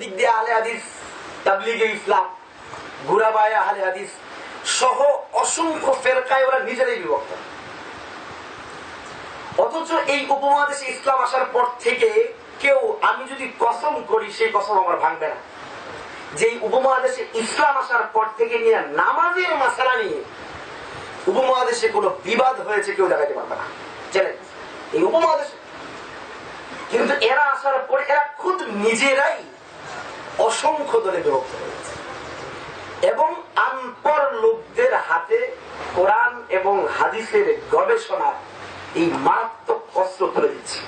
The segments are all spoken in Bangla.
দিক দিয়ে আলে হাদিস, তাবলিগে ইসলাম, ঘুরাবায় আলে হাদিস সহ অসংখ্য ফেরকায় ওরা নিজেরাই বিভক্ত। অথচ এই উপমহাদেশে ইসলাম আসার পর থেকে কেউ, আমি যদি কসম করি, সেই কসম আমার ভাঙবে না। যে উপমহাদেশে ইসলাম আসার পর থেকে নিয়ে নামাজের মাসালা নিয়ে উপমহাদেশে কোনো বিবাদ হয়েছে, কেউ দেখাতে পারবে না। চ্যালেঞ্জ এই উপমহাদেশে। কিন্তু এরা আসার পরে এরা খুদ নিজেরাই অসংখ্য দলে বিভক্ত হয়েছে। এবং আনপর লোকদের হাতে কোরআন এবং হাদিসের গবেষণা এই মারাত্মক কষ্ট তুলে দিচ্ছে।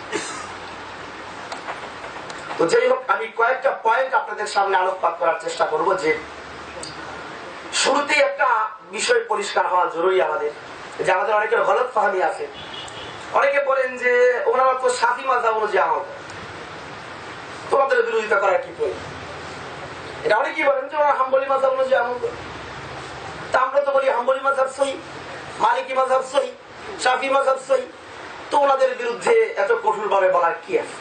তো যাই হোক, আমি কয়েকটা পয়েন্ট আপনাদের সামনে আলোকপাত করার চেষ্টা করব যে শুরুতেই একটা বিষয় পরিষ্কার হওয়া জরুরি আমাদের, যে আমাদের অনেকের গলত ফাহামি আছে। অনেকে বলেন যে ওনারা তো সাফি মাজা অনুযায়ী আমল। তোমাদের বিরোধিতা করার কি প্রয়োজন? এটা অনেকেই বলেন যে হাম্বলি মাজা অনুযায়ী আমল। তা আমরা তো বলি হাম্বলি মাঝাব সহি, মালিকি মাঝাব সহি সাফি মাঝাব সহি। তো ওনাদের বিরুদ্ধে এত কঠোর ভাবে বলার কি আছে?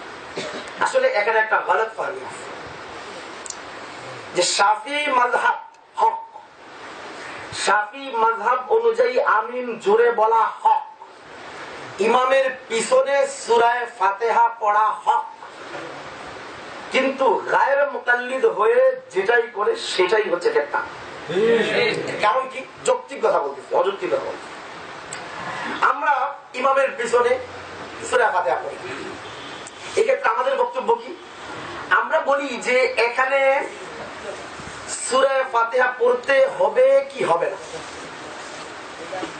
আসলে এখানে একটা গলত ফাহমি আছে। যে সাফি মাঝহাব হক সাফি মাঝহাব অনুযায়ী আমিন জোরে বলা হক, ইমামের পিছনে সুরায় ফাতেহা পড়া হক। কিন্তু গায়ের মোকাল্লিদ হয়ে যেটাই করে, সেটাই হচ্ছে একটা কারণ কি? যৌক্তিক কথা বলতেছি, অযৌক্তিক কথা বলতেছি। আমরা ইমামের পিছনে পড়ি। এক্ষেত্রে আমাদের বক্তব্য কি? আমরা বলি যে এখানে সুরায় ফাতেহা পড়তে হবে কি হবে না?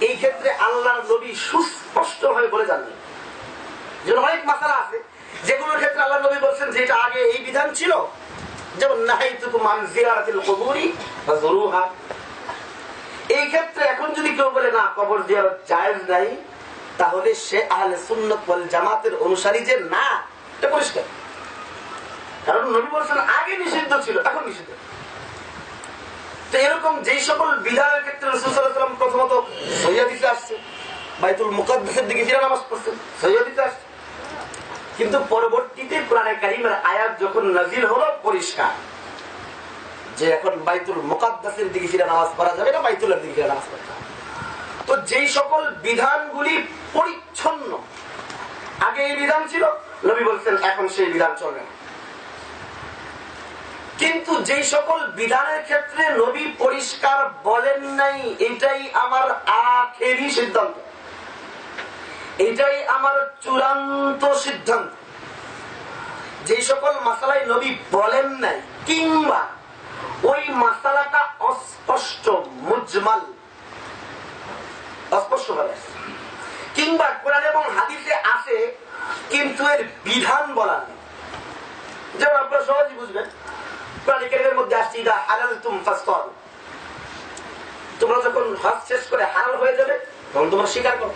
এই ক্ষেত্রে আল্লাহর নবী সুস্পষ্ট ভাবে বলে যাননি। যেন অনেক মাসালা আছে যেগুলোর ক্ষেত্রে আল্লাহ নবী বলছেন যে আগে এই বিধান ছিল, যেমন মান এই ক্ষেত্রে এখন যদি কেউ বলে, না, কবর জিয়ারত জায়েজ নাই, তাহলে সে আহলে সুন্নত জামাতের অনুসারী যে না, এটা পরিষ্কার। কারণ নবী বলছেন, আগে নিষিদ্ধ ছিল, এখন নিষিদ্ধ। তো এরকম যেই সকল বিধানের ক্ষেত্রে রসুলাম প্রথমত সৈয়াদিতে আসছে বাইতুল মুকাদ্দাসের দিকে ফিরে নামাজ পড়ছেন। সৈয়াদিতে আসছে কিন্তু পরবর্তীতে কোরআনে কারিমের আয়াত যখন নাজিল হলো পরিষ্কার, যে এখন বাইতুল মুকাদ্দাসের দিকে ফিরে নামাজ পড়া যাবে না বাইতুলের দিকে নামাজ পড়তে তো যেই সকল বিধানগুলি পরিচ্ছন্ন, আগে এই বিধান ছিল, নবী বলছেন, এখন সেই বিধান চলবে না। কিন্তু যেই সকল বিধানের ক্ষেত্রে নবী পরিষ্কার বলেন নাই, এটাই আমার আখেরি সিদ্ধান্ত। এটাই আমার চূড়ান্ত সিদ্ধান্ত। যে সকল মাসালাই নবী বলেন নাই, কিংবা ওই মাসালাটা অস্পষ্ট, মুজমাল, অস্পষ্ট ভাবে কিংবা কোরআন এবং হাদিসে আছে, কিন্তু এর বিধান বলা নেই। যেমন আপনারা সহজেই বুঝবেন, কোরআন কারীমের মধ্যে আসছে, ইদা হালালতুম ফাসতাদু তোমরা যখন হজ শেষ করে হালাল হয়ে যাবে, তখন তোমরা স্বীকার করো।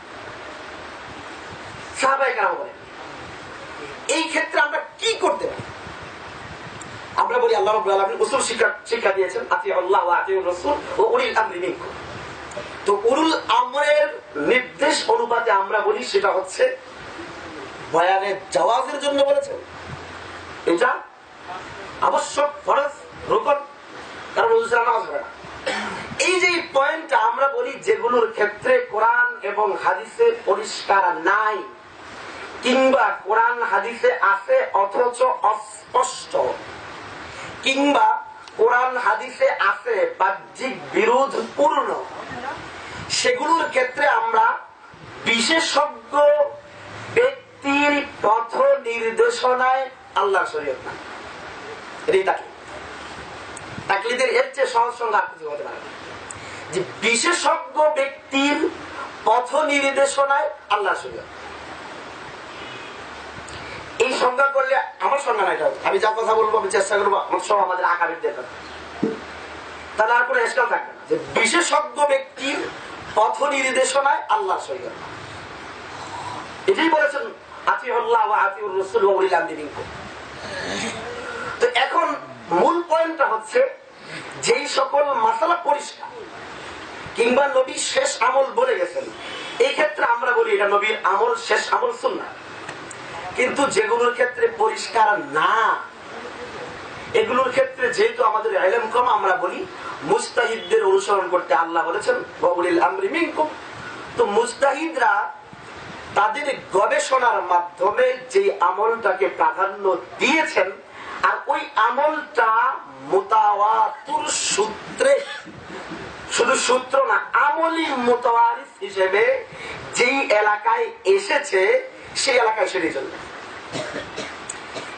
বলেন এই ক্ষেত্রে আমরা কি করতে পারি? আমরা বলি, আল্লাহ রাব্বুল আলামিন উসুল শিক্ষা শিক্ষা দিয়েছেন আতি আল্লাহ আতি রাসূল ও উলিল আমরি তো উরুল আমরের নির্দেশ অনুপাতে আমরা বলি, সেটা হচ্ছে বয়ানের জওয়াজের জন্য বলেছেন। এটা আবশ্যক, ফরজ, রোকন, কারণ নামাজ এই যে পয়েন্টটা আমরা বলি, যেগুলোর ক্ষেত্রে কোরআন এবং হাদিসে পরিষ্কার নাই কিংবা কোরআন হাদিসে আছে অথচ অস্পষ্ট। কিংবা কোরআন হাদিসে আছে বাহ্যিক বিরোধ পূর্ণ। সেগুলোর ক্ষেত্রে আমরা বিশেষজ্ঞ ব্যক্তির পথ নির্দেশনায় আল্লাহ শরীয়ত না। এটাই তাকলিদ। তাকলিদের এর চেয়ে সহজ সঙ্গে কিছু হতে পারে না। যে বিশেষজ্ঞ ব্যক্তির পথ নির্দেশনায় আল্লাহ শরীয়ত। এই সংজ্ঞা করলে আমার সংজ্ঞা না এটা আমি যা কথা বলব, আমি চেষ্টা করব, আমার সব আমাদের আকারের দেখা তাহলে আর কোনো এসকাল থাকবে না। যে বিশেষজ্ঞ ব্যক্তির পথ নির্দেশনায় আল্লাহ সৈন্য এটাই বলেছেন, আতিউল্লাহ রাসূল তো এখন মূল পয়েন্টটা হচ্ছে, যেই সকল মাসালা পরিষ্কার, কিংবা নবী শেষ আমল বলে গেছেন, এই ক্ষেত্রে আমরা বলি এটা নবীর আমল শেষ আমল শুননা কিন্তু যেগুলোর ক্ষেত্রে পরিষ্কার না, এগুলোর ক্ষেত্রে যেহেতু আমাদের আইলেম কম, আমরা বলি মুস্তাহিদদের অনুসরণ করতে আল্লাহ বলেছেন ববুলিল আমরি তো মুস্তাহিদরা তাদের গবেষণার মাধ্যমে যে আমলটাকে প্রাধান্য দিয়েছেন, আর ওই আমলটা মোতাওয়াতুর সূত্রে, শুধু সূত্র না আমলি মোতাওয়ারিস হিসেবে যেই এলাকায় এসেছে সেই এলাকায় সেটি চলবে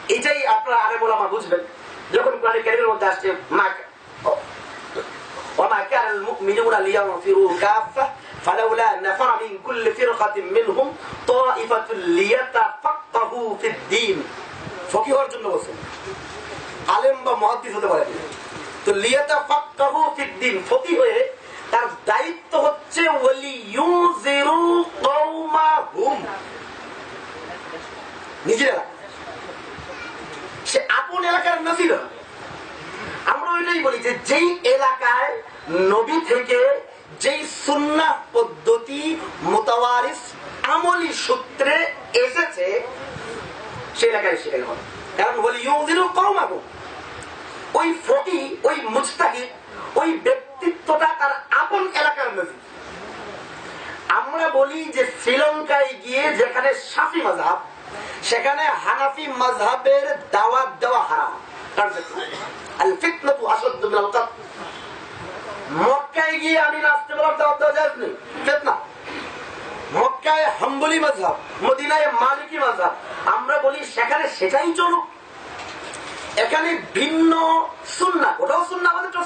এটাই আপনারা আরে বলামা বুঝবেন যখন কোরআন কারিমের মধ্যে আসছে মা وما كان المؤمنون لينفروا كافة فلولا نفر من كل فرقة منهم طائفة ليتفقهوا في الدين ফকি হওয়ার জন্য বলছেন আলেম বা মহাদ্দিস হতে পারে তো লিয়াতা ফাক্কাহু ফিদ্দিন ফকি হয়ে তার দায়িত্ব হচ্ছে ওয়ালি ইউজিরু কওমাহুম নিজের। সে আপন এলাকার নজির আমরা ওইটাই বলি যে যেই এলাকায় নবী থেকে যেই সুন্না পদ্ধতি মোতাওয়ারিস আমলি সূত্রে এসেছে, সেই এলাকায় সেটাই হবে কারণ বলি ইউদিনও কম আগুন ওই ফকি, ওই মুস্তাহিদ ওই ব্যক্তিত্বটা তার আপন এলাকার নদী আমরা বলি যে শ্রীলঙ্কায় গিয়ে যেখানে সাফি মাঝাব সেখানে হানাফি মাঝহাবের দাওয়াত দেওয়া হারাম। আমরা বলি সেখানে সেটাই চলুক। এখানে ভিন্ন সুন্না, ওটাও সুন্না, আমাদেরটাও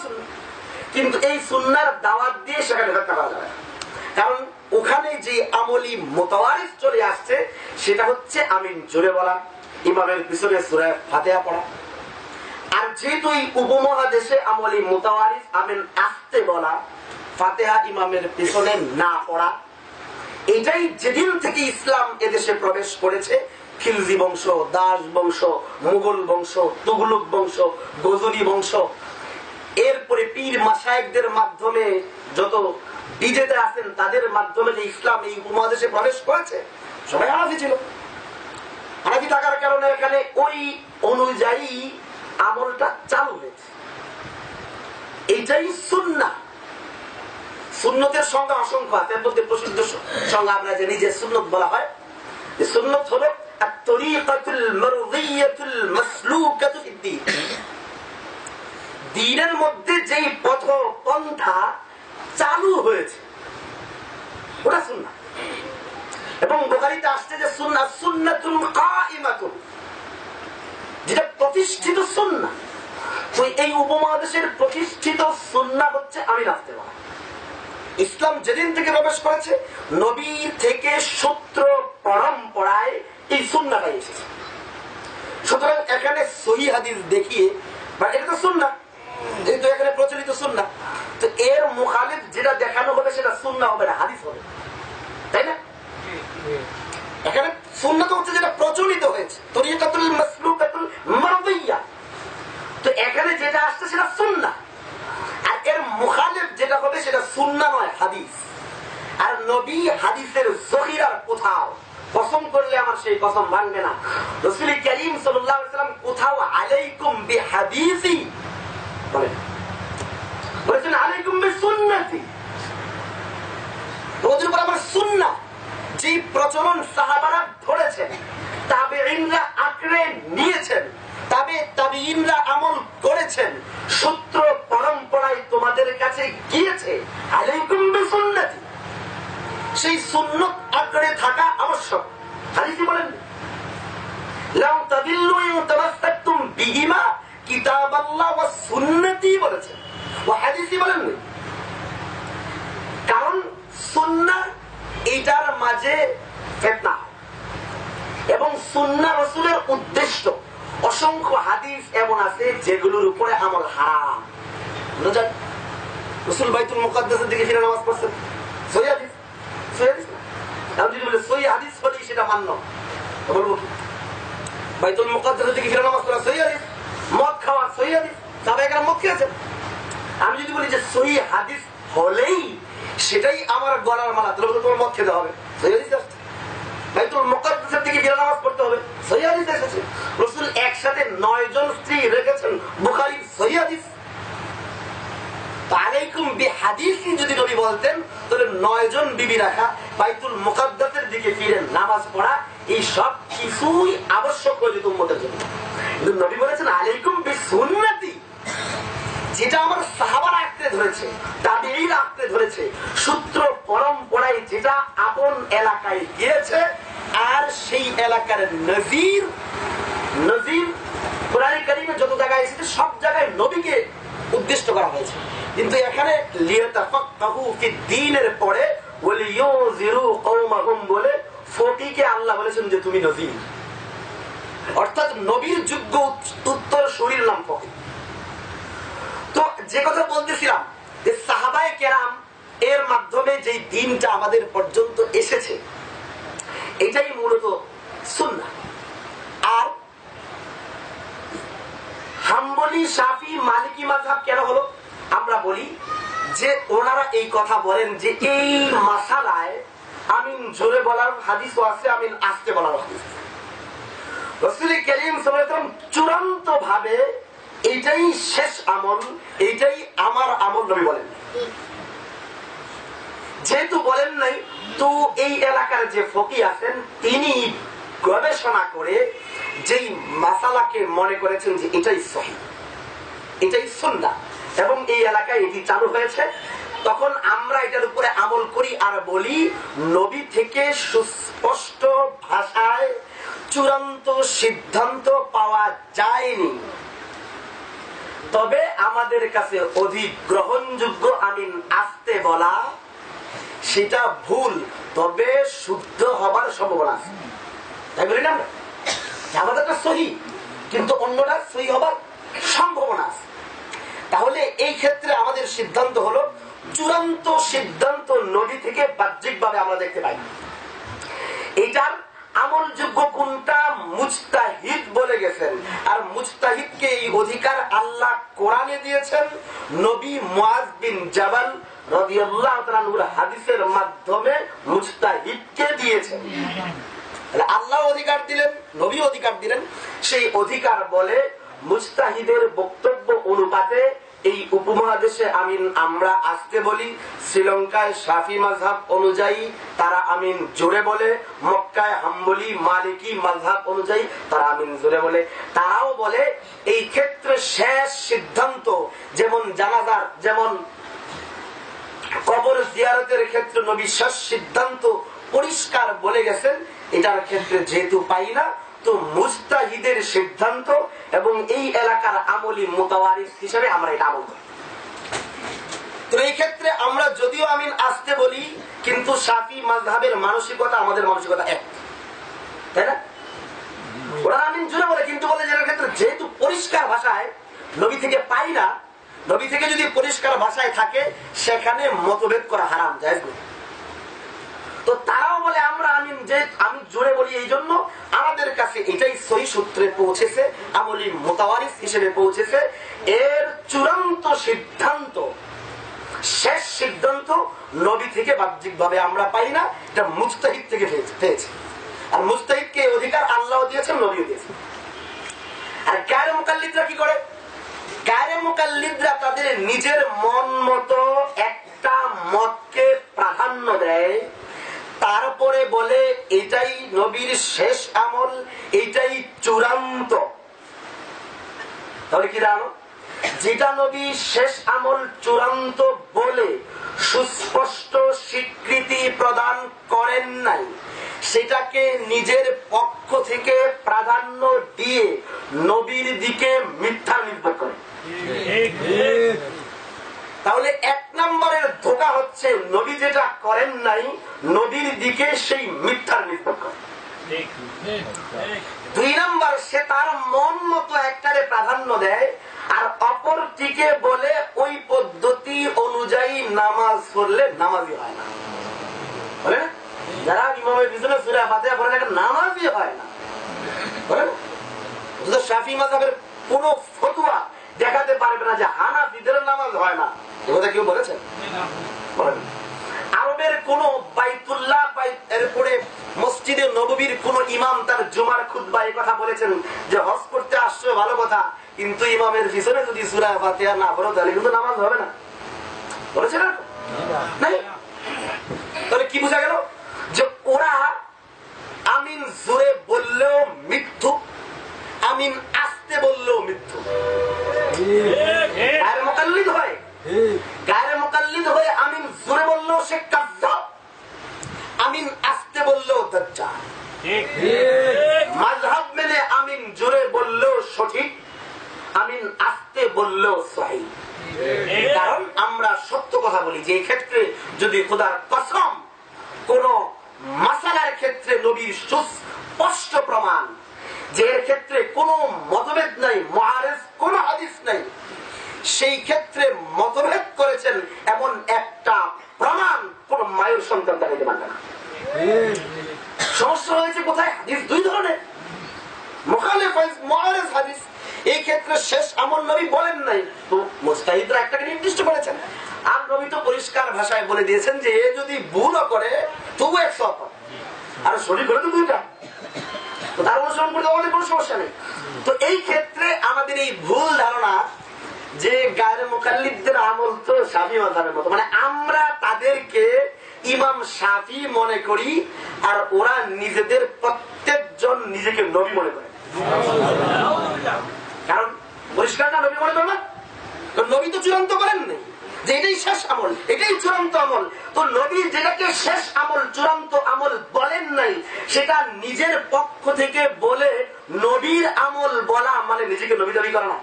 কিন্তু এই সুন্নার দাওয়াত দিয়ে সেখানে কারণ ওখানে যে আমলি মোতাওয়ারিস চলে আসছে, সেটা হচ্ছে আমিন জোরে বলা। ইমামের পিছনে সুরায় ফাতেহা পড়া। আর যেহেতু উপমহাদেশে আমলি মোতাওয়ারিস আমিন আসতে বলা, ফাতেহা ইমামের পিছনে না পড়া। এটাই যেদিন থেকে ইসলাম এদেশে প্রবেশ করেছে, খিলজি বংশ, দাস বংশ, মুঘল বংশ, তুগলুক বংশ, গজনী বংশ, এরপরে পীর মাসায়কদের মাধ্যমে যত বিজেতা আছেন, তাদের মাধ্যমে যে ইসলাম এই উপমহাদেশে প্রবেশ করেছে, সবাই হানাফি ছিল। হানাফি থাকার কারণে এখানে ওই অনুযায়ী আমলটা চালু হয়েছে। সুন্না সুন্নতের অসংখ্য আছে, এর মধ্যে প্রসিদ্ধ আমরা জানি যে সুন্নত বলা হয়। যে সুন্নত দ্বীনের মধ্যে যেই পথ পন্থা চালু হয়েছে। ওটা সুন্নাহ এবং বোখারিতে আসছে যে সুন্নাহ সুন্নাতুল কাইমাতুন। যেটা প্রতিষ্ঠিত সুন্নাহ তো এই উপমহাদেশের প্রতিষ্ঠিত সুন্নাহ হচ্ছে আমি নাচতে পারি ইসলাম যেদিন থেকে প্রবেশ করেছে, নবী থেকে সূত্র পরম্পরায় এই সুন্নাটাই এসেছে। সুতরাং এখানে সহি হাদিস দেখিয়ে, বা এটা তো সুন্না যেহেতু এখানে প্রচলিত সুন্না তো এর মুখালিফ যেটা দেখানো হবে সেটা সুন্না হবে না, হাদিস হবে। তাই না? এখানে সুন্না তো হচ্ছে যেটা প্রচলিত হয়েছে। তরিকাতুল মাসলুকাতুল মারদিয়া। তো এখানে যেটা আসছে সেটা সুন্না। আর এর মুখালিফ যেটা হবে সেটা সুন্না নয়, হাদিস। আর নবী হাদিসের জহিরার কোথাও? কসম করলে আমার সেই কসম ভাঙবে না। রসুল করিম সাল্লাম কোথাও আলাইকুম বি হাদিসি বলেন। বলেছেন, আলাইকুম সুন্নতি উপর আমার সুন্না যে প্রচলন সাহাবারা ধরেছেন আঁকড়ে নিয়েছেন, তবে আমল করেছেন, সূত্র পরম্পরায় তোমাদের কাছে গিয়েছে, আলাইকুম সেই সুন্নত আঁকড়ে থাকা আবশ্যক। বলেন, লাউ তাদিল্লু ইন তামাসসাকতুম বিহিমা কিতাবাল্লাহ সুন্নতি বলেছেন। ও হাদিসে কারণ সুন্নাহ এইটার মাঝে ফেতনা। এবং সুন্না রসুলের উদ্দেশ্য অসংখ্য হাদিস এমন আছে যেগুলোর উপরে আমল হারাম? রসুল বাইতুল মুকাদ্দাসের দিকে ফিরে নামাজ পড়ছেন। সহি হাদিস? সহি হাদিস? এখন যদি বলে সহি হাদিস হলেই সেটা মান্য। বলব কি? বাইতুল মুকাদ্দাসের দিকে ফিরে নামাজ পড়া সহি হাদিস? মদ খাওয়া সহি হাদিস? সাহাবায়ে মদ খেয়েছেন? আমি যদি বলি যে সহি হাদিস হলেই সেটাই আমার গলার মালা, তাহলে তোমার মদ খেতে হবে। নয় জন বিবি রাখা, বাইতুল দিকে ফিরে নামাজ পড়া, এই সব কিছুই আবশ্যক হয়ে যেত নবী বলেছেন, আলাইকুম বি সুন্নতি। যেটা আমার সাহাবারা আঁকড়ে ধরেছে তাদেরই আঁকড়ে ধরেছে, সূত্র পরম্পরায় যেটা আপন এলাকায় গিয়েছে, আর সেই এলাকার নজির নজির বলে আল্লাহ বলেছেন যে, তুমি অর্থাৎ নবীর যোগ্য উত্তর শরীর নাম ফকির। যে কথা বলতেছিলাম যে সাহাবায়ে কেরাম এর মাধ্যমে যে দিনটা আমাদের পর্যন্ত এসেছে, এটাই মূলত সুন্নাহ। আর হাম্বলি সাফি মালিকি মাযহাব কেন হলো? আমরা বলি যে ওনারা এই কথা বলেন যে এই মাসালায় আমিন জোরে বলার হাদিসও আছে, আমিন আস্তে বলার হাদিস। রসুল করিম চূড়ান্ত ভাবে এইটাই শেষ আমল, এইটাই আমার আমল নবী বলেন। যেহেতু বলেন নাই, তো এই এলাকার যে ফকি আছেন, তিনি গবেষণা করে যেই মাসালাকে মনে করেছেন যে এটাই সহি, এটাই সন্ধ্যা এবং এই এলাকায় এটি চালু হয়েছে, তখন আমরা এটার উপরে আমল করি আর বলি, নবী থেকে সুস্পষ্ট ভাষায় চূড়ান্ত সিদ্ধান্ত পাওয়া যায়নি। তবে আমাদের কাছে অধিক গ্রহণযোগ্য আমিন আসতে বলা, সেটা ভুল, তবে শুদ্ধ হবার সম্ভাবনা আছে। তাই বলি না আমাদেরটা সহি, কিন্তু অন্যরা সহি হবার সম্ভাবনা আছে। তাহলে এই ক্ষেত্রে আমাদের সিদ্ধান্ত হলো, চূড়ান্ত সিদ্ধান্ত নদী থেকে বাহ্যিক ভাবে আমরা দেখতে পাই। এইটার আমলযোগ্য কোনটা মুস্তাহিদ বলে গেছেন। আর এই অধিকার আল্লাহ কোরআনে দিয়েছেন নবী মুআজ বিন জাবাল রাদিয়াল্লাহু তাআলার হাদিসের মাধ্যমে দিয়েছেন। আল্লাহ অধিকার দিলেন, নবী অধিকার দিলেন, সেই অধিকার বলে মুস্তাহিদের বক্তব্য অনুপাতে এই উপমহাদেশে আমিন আমরা আসতে বলি, শ্রীলঙ্কায় শাফি মাঝহাব অনুযায়ী তারা আমিন জোরে বলে, মক্কায় হাম্বলি, মালিকি মাঝহাব অনুযায়ী তারা আমিন জোরে বলে। তারাও বলে, এই ক্ষেত্রে শেষ সিদ্ধান্ত যেমন জানাজার, যেমন কবর জিয়ারতের ক্ষেত্রে নবী শেষ সিদ্ধান্ত পরিষ্কার বলে গেছেন, এটার ক্ষেত্রে যেহেতু পাই না তো মুস্তাহিদের সিদ্ধান্ত এবং এই এলাকার আমলি মোতাওয়ারিস হিসেবে আমরা এটা আমল করি। তো এই ক্ষেত্রে আমরা যদিও আমিন আসতে বলি, কিন্তু সাফি মাযহাবের মানসিকতা আমাদের মানসিকতা এক। তাই না? ওরা আমিন জুড়ে বলে, কিন্তু বলে যে ক্ষেত্রে যেহেতু পরিষ্কার ভাষায় নবী থেকে পাই না, নবী থেকে যদি পরিষ্কার ভাষায় থাকে, সেখানে মতভেদ করা হারাম যায় তো তারাও বলে, আমরা আমি যে, আমি জোরে বলি এই জন্য আমাদের কাছে এটাই সহি সূত্রে পৌঁছেছে, আমলি মোতাওয়ারিস হিসেবে পৌঁছেছে। এর চূড়ান্ত সিদ্ধান্ত, শেষ সিদ্ধান্ত নবী থেকে বাহ্যিক ভাবে আমরা পাই না, এটা মুস্তাহিদ থেকে পেয়েছে- আর মুস্তাহিদকে অধিকার আল্লাহ দিয়েছেন, নবীও দিয়েছেন। আর গায়ের মোকাল্লিদরা কি করে? গায়ের মোকাল্লিদরা তাদের নিজের মন মতো একটা মতকে প্রাধান্য দেয় তারপরে বলে, এটাই নবীর শেষ আমল, এটাই চূড়ান্ত। তাহলে কি জানো যেটা নবী শেষ আমল, চূড়ান্ত বলে সুস্পষ্ট স্বীকৃতি প্রদান করেন নাই, সেটাকে নিজের পক্ষ থেকে প্রাধান্য দিয়ে নবীর দিকে মিথ্যা নির্ভর করে। তাহলে এক নম্বরের ধোকা হচ্ছে নদী যেটা করেন নাই নদীর দিকে সেই মিথ্যার নির্ভর করে। দুই নম্বর, সে তার মন মতো একটারে প্রাধান্য দেয় আর অপরটিকে বলে ওই পদ্ধতি অনুযায়ী নামাজ পড়লে নামাজই হয় না। যারা ইমামের পিছনে সুরে ফাতে পড়ে দেখেন নামাজই হয় না। শাফি মাজাবের কোন ফতুয়া দেখাতে পারবে না যে হানা দিতে নামাজ হয় না। এ কথা কেউ বলেন। আরবের কোন বাইতুল্লাহ এরপরে মসজিদে নববীর কোন ইমাম তার জুমার খুদ্া কথা বলেছেন যে হজ করতে আসছো, ভালো কথা। কিন্তু ইমামের পিছনে যদি সুরা ফাতিহা না পড়ো, তাহলে কিন্তু নামাজ হবে না। এরকম? নাই? তাহলে কি বোঝা গেল? যে ওরা আমিন জোরে বললেও মৃত্যু আমিন আসতে বললেও হয় গায়ের মোকাল্লিদ হয়ে আমিন জোরে বললেও সে কাজ্জাব আমিন আসতে বললেও দাজ্জাল। মাযহাব মেনে আমিন জোরে বললেও সঠিক আমিন আসতে বললেও সহি। কারণ আমরা সত্য কথা বলি যে ক্ষেত্রে যদি খোদার কসম কোন মাসালার ক্ষেত্রে নবীর সুস্পষ্ট প্রমাণ যে ক্ষেত্রে কোনো মতভেদ নাই মহারেজ কোন হাদিস নাই সেই ক্ষেত্রে মতভেদ করেছেন এমন একটা প্রমাণ কোন মায়ের সন্তান দাঁড়িয়ে পারবে না। সমস্যা হয়েছে কোথায়? হাদিস দুই ধরনের। তবু আর শরীর দুইটা কোনো সমস্যা নেই। তো এই ক্ষেত্রে আমাদের এই ভুল ধারণা যে গায়ের মোকাল্লিদদের আমল তো সাফি মাধাবের মতো। মানে আমরা তাদেরকে ইমাম সাফি মনে করি, আর ওরা নিজেদের প্রত্যেকজন নিজেকে নবী মনে করে। কারণ পরিষ্কার না, নবী মনে করে না? তো নবী তো চূড়ান্ত করেন নাই। যে এটাই শেষ আমল, এটাই চূড়ান্ত আমল। তো নবী যেটাকে শেষ আমল, চূড়ান্ত আমল বলেন নাই, সেটা নিজের পক্ষ থেকে বলে নবীর আমল বলা মানে নিজেকে নবী দাবি করা না।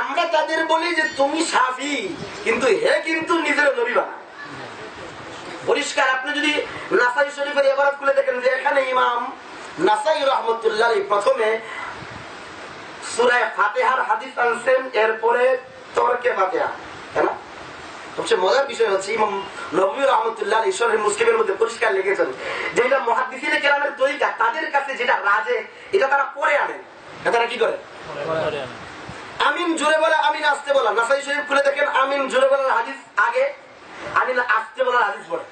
আমরা তাদের বলি যে তুমি সাফি, কিন্তু হে কিন্তু নিজের নবী বানা পরিষ্কার, আপনি যদি নাসাই শরীফের এবারত খুলে দেখেন যে এখানে ইমাম নাসাই রহমতুল্লাহ প্রথমে সুরায় ফাতেহার হাদিস আনছেন, এরপরে তর্কে ফাতেহা, তাই না? সবচেয়ে মজার বিষয় হচ্ছে ইমাম নবী রহমতুল্লাহ ঈশ্বরের মুসলিমের মধ্যে পরিষ্কার লিখেছেন যে এটা কেরামের তাদের কাছে যেটা রাজে, এটা তারা পরে আনেন। তারা কি করে? আমিন জোরে বলা, আমিন আসতে বলা। নাসাই শরীফ খুলে দেখেন, আমিন জোরে বলার হাদিস আগে, আমিন আসতে বলার হাদিস পড়ে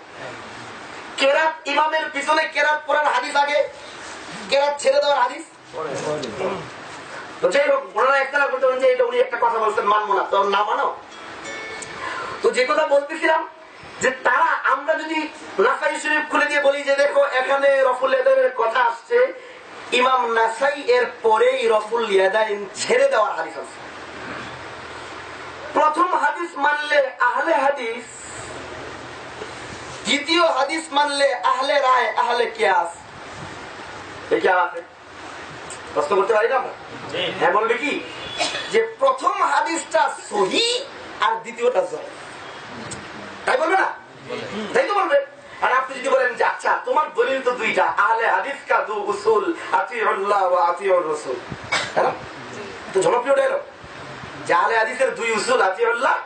কেরাত ইমামের পিছনে কেরাত পড়ার হাদিস আগে, কেরাত ছেড়ে দেওয়ার হাদিস মানো? তারা আমরা যদি নাসাই শরীফ খুলে দিয়ে বলি যে দেখো, এখানে রফুল কথা আসছে ইমাম নাসাই এর পরেই রফুল ইয়াদাইন ছেড়ে দেওয়ার হাদিস আছে। প্রথম হাদিস মানলে আহলে হাদিস দ্বিতীয় হাদিস মানলে আহলে রায় আহলে কিয়াস। এ কি আছে প্রশ্ন করতে পারি না হ্যাঁ বলবে কি? যে প্রথম হাদিসটা সহি আর দ্বিতীয়টা জয় তাই বলবে না? তাই তো বলবে? আর আপনি যদি বলেন যে আচ্ছা তোমার দলিল তো দুইটা আহলে হাদিস কা দু উসুল আতিউল্লাহ ওয়া আতিউর রাসূল। তো জনপ্রিয় ডায়লগ যে আহলে হাদিসের দুই উসুল আতিউল্লাহ?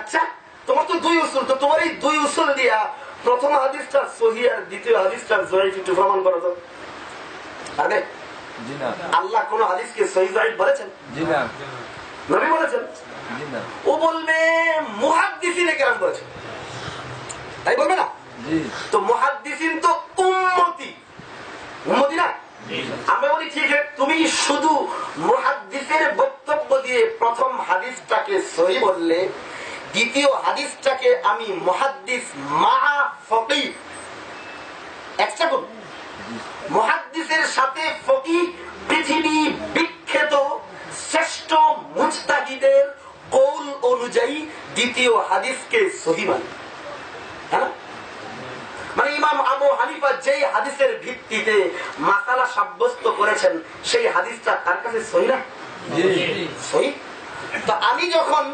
আচ্ছা তোমার তো দুই উসুল তো তোমার এই দুই উসুল দিয়া প্রথম হাদিসটা সহি আর দ্বিতীয় হাদিসটা জয়ীফ একটু প্রমাণ করো তো আরে আল্লাহ কোন হাদিসকে সহি জয়ীফ বলেছেন? জি না। নবী বলেছেন? ও বলবে মুহাদ্দিসিনে কেরাম বলেছেন তাই বলবে না? তো মুহাদ্দিসিন তো উম্মতি। উম্মতি না? আমরা বলি ঠিক আছে তুমি শুধু মুহাদ্দিসের বক্তব্য দিয়ে প্রথম হাদিসটাকে সহি বললে দ্বিতীয় হাদিসটাকে আমি মুহাদ্দিস মা ফকি। এক্সট্রা করুন মুহাদ্দিসের সাথে ফকি পৃথিবী বিখ্যাত শ্রেষ্ঠ মুজতাহিদের কৌল অনুযায়ী দ্বিতীয় হাদিসকে সহি মানে। হ্যাঁ? মানে ইমাম আবু হানিফা যেই হাদিসের ভিত্তিতে মাসালা সাব্যস্ত করেছেন সেই হাদিসটা তার কাছে সহি না? সহি? তো আমি যখন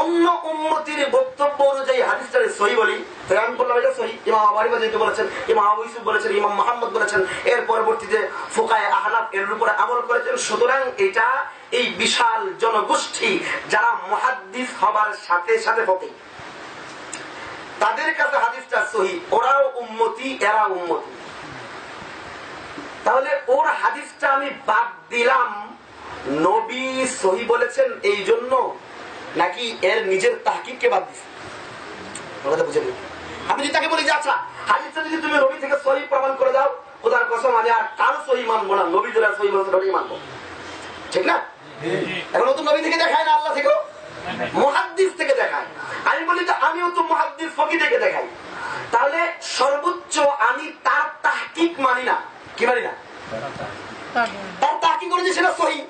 অন্য উন্নতির বক্তব্য অনুযায়ী হাদিসটারে সহি বলি আমি বললাম এটা সহি। ইমাম আবারি যেহেতু বলেছেন ইমাম আবু ইউসুফ বলেছেন ইমাম মোহাম্মদ বলেছেন এর পরবর্তীতে ফোকায় আহনাফ এর উপরে আমল করেছেন। সুতরাং এটা এই বিশাল জনগোষ্ঠী যারা মহাদ্দিস হবার সাথে সাথে হতে তাদের কাছে হাদিসটা সহি ওরাও উন্মতি এরা উন্মতি তাহলে ওর হাদিসটা আমি বাদ দিলাম। নবী সহি বলেছেন এই জন্য নাকি এর নিজের তাহকিককে বাদ দিছে? কথা বুঝে আমি যদি তাকে বলি যে আচ্ছা হাদিসটা যদি তুমি নবী থেকে সহি প্রমাণ করে দাও ওদার কসম আমি আর কারও সহি মানবো না নবী যারা সহি বলছে নবী মানবো। ঠিক না? এখন নতুন নবী থেকে দেখায় না আল্লাহ থেকেও। মহাদ্দিস থেকে দেখায় আমি বলি যে আমিও তো মহাদ্দিস ফকি থেকে দেখাই। তাহলে সর্বোচ্চ আমি তার তাহকিক মানি না। কি মানি না? তার তাহকিক অনুযায়ী সেটা সহি।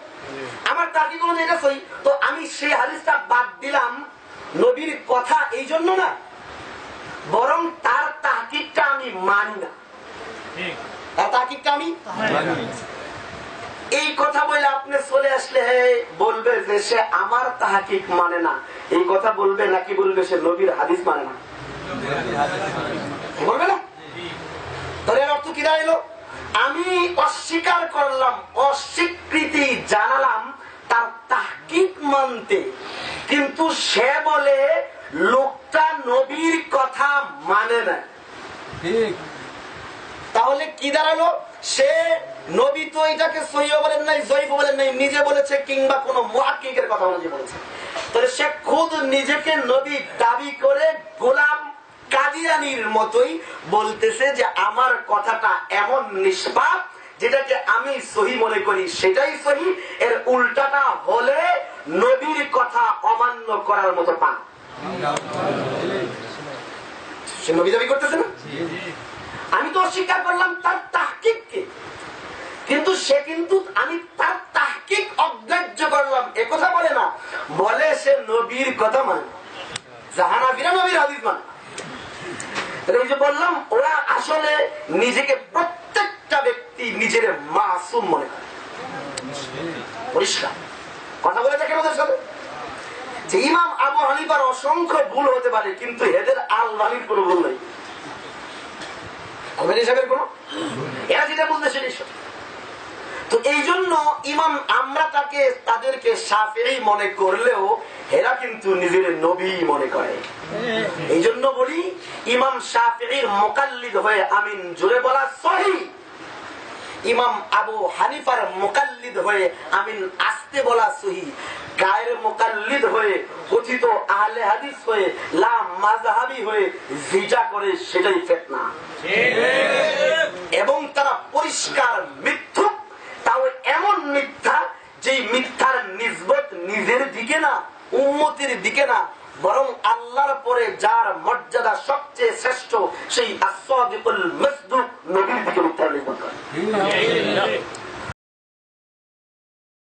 আমার তাহকিক অনুযায়ী এটা সহি। তো আমি সেই হাদিসটা বাদ দিলাম নবীর কথা এই জন্য না। বরং তার তাহকিকটা আমি মানি না। তার তাহকিকটা আমি এই কথা বলে আপনি চলে আসলে বলবে যে সে আমার তাহাকিক মানে না। এই কথা বলবে নাকি বলবে সে নবীর হাদিস মানে না? বলবে না? তাহলে এর অর্থ কি দাঁড়াইলো? আমি অস্বীকার করলাম অস্বীকৃতি জানালাম তার তাহকিক মানতে। কিন্তু সে বলে লোকটা নবীর কথা মানে না। তাহলে কি দাঁড়াল? সে নবী তো এটাকে সহিও বলেন নাই, জয়ীফ বলেন নাই, নিজে বলেছে কিংবা কোন মহাকিকের কথা অনুযায়ী বলেছে। তাহলে সে খুদ নিজেকে নবী দাবি করে গোলাম কাদিয়ানির মতোই বলতেছে যে আমার কথাটা এমন নিষ্পাপ যেটাকে আমি সহি মনে করি, সেটাই সহি, এর উল্টাটা হলে নবীর কথা অমান্য করার মতো পান। সে নবী দাবি করতেছে না? আমি তো অস্বীকার করলাম তার তাহকিককে। কিন্তু সে কিন্তু আমি তার তাহকিক অগ্রাহ্য করলাম। একথা বলে না। বলে সে নবীর কথা মানে। জাহানাবিরা নবীর হাদিস মানে। বললাম, ওরা আসলে নিজেকে প্রত্যেকটা ব্যক্তি নিজের মাসুম মনে করে। পরিষ্কার। কথা বলে দেখেন ওদের সাথে? যে ইমাম আবু হানিফার অসংখ্য ভুল হতে পারে, কিন্তু এদের আল্লাহির কোনো ভুল নেই। হিসাবের কোন? এরা যেটা বলতে সেটাই সঠিক। তো এই জন্য ইমাম আমরা তাকে তাদেরকে সাফেই মনে করলেও এরা কিন্তু নিজের নবী মনে করে। এই জন্য বলি ইমাম সাফির মোকাল্লিদ হয়ে আমিন জোরে বলা সহি। ইমাম আবু হানিফার মোকাল্লিদ হয়ে আমিন আসতে বলা সহি। গায়ের মোকাল্লিদ হয়ে কথিত আহলে হাদিস হয়ে লা মাযহাবি হয়ে জিজা করে সেটাই ফেতনা। এবং তারা পরিষ্কার মিথ্যুক তাও এমন মিথ্যা যে মিথ্যার নিজবত নিজের দিকে না উন্মতির দিকে না, বরং আল্লাহর পরে যার মর্যাদা সবচেয়ে শ্রেষ্ঠ, সেই আসাদিকুল মসদুক নবীর দিকে মিথ্যা নির্ভর করে।